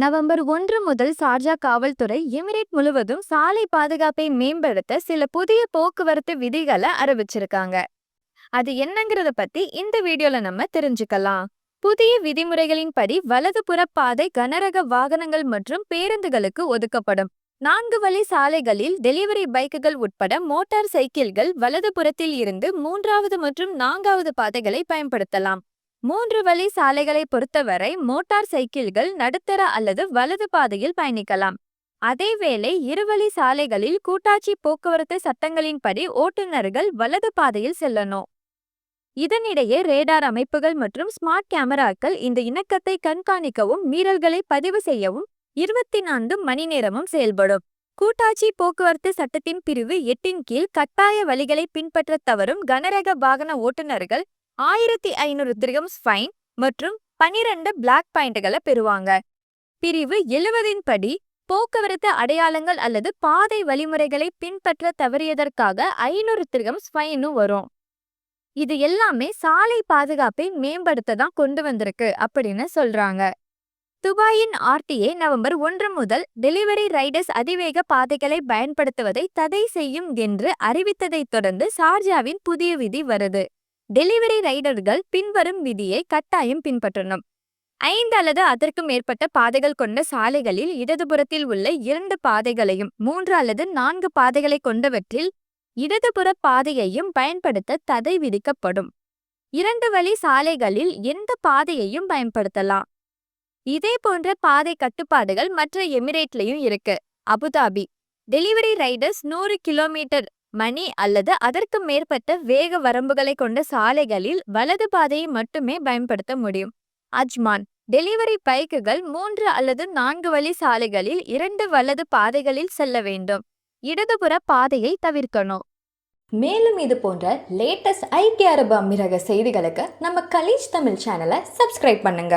November ஒன்று முதல் சார்ஜா காவல்துறை எமிரேட் முழுவதும் சாலை பாதுகாப்பை மேம்படுத்த சில புதிய போக்குவரத்து விதிகளை அறிவிச்சிருக்காங்க. அது என்னங்கிறத பத்தி இந்த வீடியோல நம்ம தெரிஞ்சுக்கலாம். புதிய விதிமுறைகளின்படி வலதுபுற பாதை கனரக வாகனங்கள் மற்றும் பேருந்துகளுக்கு ஒதுக்கப்படும். நான்கு வழி சாலைகளில் டெலிவரி பைக்குகள் உட்பட மோட்டார் சைக்கிள்கள் வலதுபுறத்தில் இருந்து மூன்றாவது மற்றும் நான்காவது பாதைகளை பயன்படுத்தலாம். மூன்று வழி சாலைகளை பொறுத்தவரை மோட்டார் சைக்கிள்கள் நடுத்தர அல்லது வலது பாதையில் பயணிக்கலாம். அதேவேளை இருவழி சாலைகளில் கூட்டாட்சி போக்குவரத்து சட்டங்களின்படி ஓட்டுநர்கள் வலது பாதையில் செல்லணும். இதனிடையே ரேடார் அமைப்புகள் மற்றும் ஸ்மார்ட் கேமராக்கள் இந்த இணக்கத்தை கண்காணிக்கவும் மீறல்களை பதிவு செய்யவும் இருபத்தி நான்கு மணி நேரமும் செயல்படும். கூட்டாட்சி போக்குவரத்து சட்டத்தின் பிரிவு எட்டின் கீழ் கட்டாய வழிகளை பின்பற்ற தவறும் கனரக வாகன ஓட்டுநர்கள் ஆயிரத்தி ஐநூறு திரகம்ஸ் ஃபைன் மற்றும் பனிரெண்டு பிளாக் பாயிண்ட்களை பெறுவாங்க. பிரிவு எழுவதின் படி போக்குவரத்து அடையாளங்கள் அல்லது பாதை வழிமுறைகளை பின்பற்ற தவறியதற்காக ஐநூறு திரகம்ஸ் ஃபைனும் வரும். இது எல்லாமே சாலை பாதுகாப்பை மேம்படுத்த தான் கொண்டு வந்திருக்கு அப்படின்னு சொல்றாங்க. துபாயின் ஆர்டிஏ நவம்பர் ஒன்று முதல் டெலிவரி ரைடர்ஸ் அதிவேக பாதைகளை பயன்படுத்துவதை தடை செய்யும் என்று அறிவித்ததைத் தொடர்ந்து சார்ஜாவின் புதிய விதி வருது. டெலிவரி ரைடர்கள் பின்வரும் விதியை கட்டாயம் பின்பற்றணும். ஐந்து அல்லது அதற்கும் மேற்பட்ட பாதைகள் கொண்ட சாலைகளில் இடதுபுறத்தில் உள்ள இரண்டு பாதைகளையும் மூன்று அல்லது நான்கு பாதைகளை கொண்டவற்றில் இடதுபுற பாதையையும் பயன்படுத்த தடை விதிக்கப்படும். இரண்டு வழி சாலைகளில் எந்த பாதையையும் பயன்படுத்தலாம். இதே போன்ற பாதை கட்டுப்பாடுகள் மற்ற எமிரேட்லயும் இருக்கு. Abu Dhabi. டெலிவரி ரைடர்ஸ் நூறு கிலோமீட்டர் மணி அல்லது அதற்கு மேற்பட்ட வேக வரம்புகளை கொண்ட சாலைகளில் வலது பாதையை மட்டுமே பயன்படுத்த முடியும். அஜ்மான் டெலிவரி பைக்குகள் மூன்று அல்லது நான்கு வழி சாலைகளில் இரண்டு வலது பாதைகளில் செல்ல வேண்டும். இடதுபுற பாதையை தவிர்க்கணும். மேலும் இது போன்ற லேட்டஸ்ட் ஐக்கிய அரபு அமீரக செய்திகளுக்கு நம்ம கலீஜ் தமிழ் சேனலை சப்ஸ்கிரைப் பண்ணுங்க.